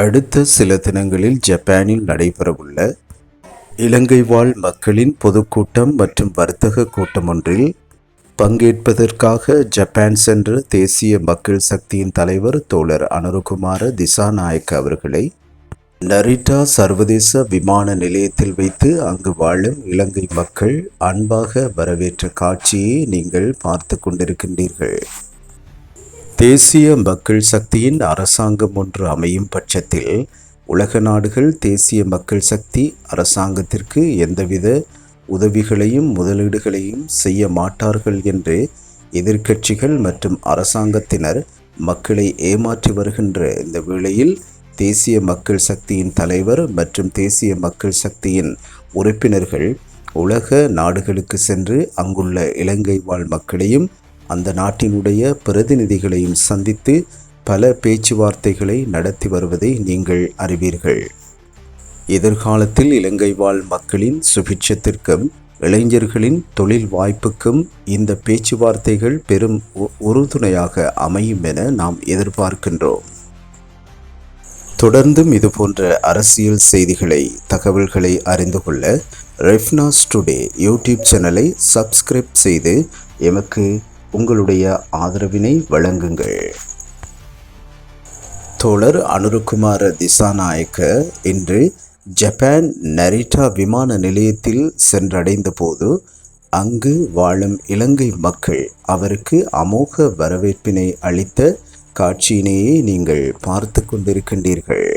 அடுத்த சில தினங்களில் ஜப்பானில் நடைபெறவுள்ள இலங்கை வாழ் மக்களின் பொதுக்கூட்டம் மற்றும் வர்த்தக கூட்டம் ஒன்றில் பங்கேற்பதற்காக ஜப்பான் சென்ற தேசிய மக்கள் சக்தியின் தலைவர் தோழர் அனுருகுமார திசாநாயக் அவர்களை நரிட்டா சர்வதேச விமான நிலையத்தில் வைத்து அங்கு வாழும் இலங்கை மக்கள் அன்பாக வரவேற்ற காட்சியை நீங்கள் பார்த்து கொண்டிருக்கின்றீர்கள். தேசிய மக்கள் சக்தியின் அரசாங்கம் ஒன்று அமையும் பட்சத்தில் உலக நாடுகள் தேசிய மக்கள் சக்தி அரசாங்கத்திற்கு எந்தவித உதவிகளையும் முதலீடுகளையும் செய்ய மாட்டார்கள் என்று எதிர்க்கட்சிகள் மற்றும் அரசாங்கத்தினர் மக்களை ஏமாற்றி வருகின்ற இந்த வேளையில் தேசிய மக்கள் சக்தியின் தலைவர் மற்றும் தேசிய மக்கள் சக்தியின் உறுப்பினர்கள் உலக நாடுகளுக்கு சென்று அங்குள்ள இலங்கை வாழ் மக்களையும் அந்த நாட்டினுடைய பிரதிநிதிகளையும் சந்தித்து பல பேச்சுவார்த்தைகளை நடத்தி வருவதை நீங்கள் அறிவீர்கள். எதிர்காலத்தில் இலங்கை வாழ் மக்களின் சுபிட்சத்திற்கும் இளைஞர்களின் தொழில் வாய்ப்புக்கும் இந்த பேச்சுவார்த்தைகள் பெரும் உ- உறுதுணையாக அமையும் என நாம் எதிர்பார்க்கின்றோம். தொடர்ந்தும் இதுபோன்ற அரசியல் செய்திகளை தகவல்களை அறிந்து கொள்ள ரெஃப்னாஸ் டுடே யூடியூப் சேனலை சப்ஸ்கிரைப் செய்து எமக்கு உங்களுடைய ஆதரவினை வழங்குங்கள். தோழர் அனுருகுமார திசாநாயக்க இன்று ஜப்பான் நரிட்டா விமான நிலையத்தில் சென்றடைந்த போது அங்கு வாழும் இலங்கை மக்கள் அவருக்கு அமோக வரவேற்பினை அளித்த காட்சியினையே நீங்கள் பார்த்து கொண்டிருக்கின்றீர்கள்.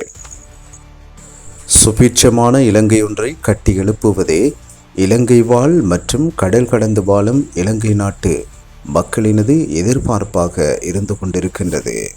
சுபிட்சமான இலங்கை ஒன்றை கட்டி எழுப்புவதே இலங்கை வாழ் மற்றும் கடல் கடந்து வாழும் இலங்கை நாட்டு மக்களினது எதிர்பார்ப்பாக இருந்து கொண்டிருக்கின்றது.